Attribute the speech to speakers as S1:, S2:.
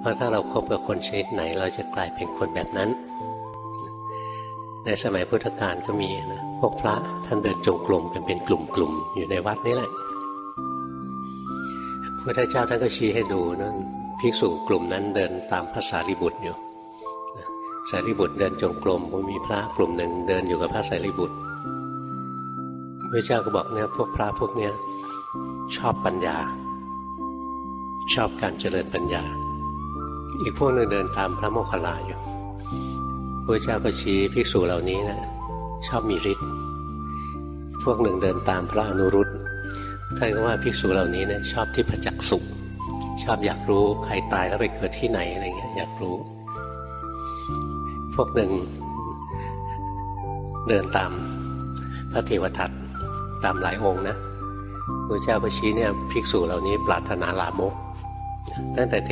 S1: เพราะถ้าเราคบกับคนชนิดไหน เราจะกลายเป็นคนแบบนั้น ในสมัยพุทธกาลก็มีนะพวกพระท่านเดินจงกรมกันเป็นกลุ่มๆอยู่ในวัดนี่แหละพระเจ้าท่านก็ชี้ให้ดูนะภิกษุกลุ่มนั้นเดินตามภาษาริบุตรอยู่สารีบุตรเดินจงกรมมีพระกลุ่มหนึ่งเดินอยู่กับพระสารีบุตรพระเจ้าก็บอกเนี่ยพวกพระพวกเนี้ยชอบปัญญา ชอบการเจริญปัญญา อีกพวกหนึงเดินตามพระโมคคัลลาอยู่พระเจ้าก็ชี้ภิกษุเหล่านี้นะชอบมีฤทธิ์พวกหนึ่งเดินตามพระอนุรุตท่านก็ว่าภิกษุเหล่านี้นะชอบที่ประจักสุข ชอบอยากรู้ใครตายแล้วไปเกิดที่ไหนอะไรเงี้ยอยากรู้ พวกหนึ่งเดินตามพระเทวทัตตามหลายองค์นะพระเจ้าก็ชี้เนี่ยภิกษุเหล่านี้ปรารถนาลามกตั้งแต่เท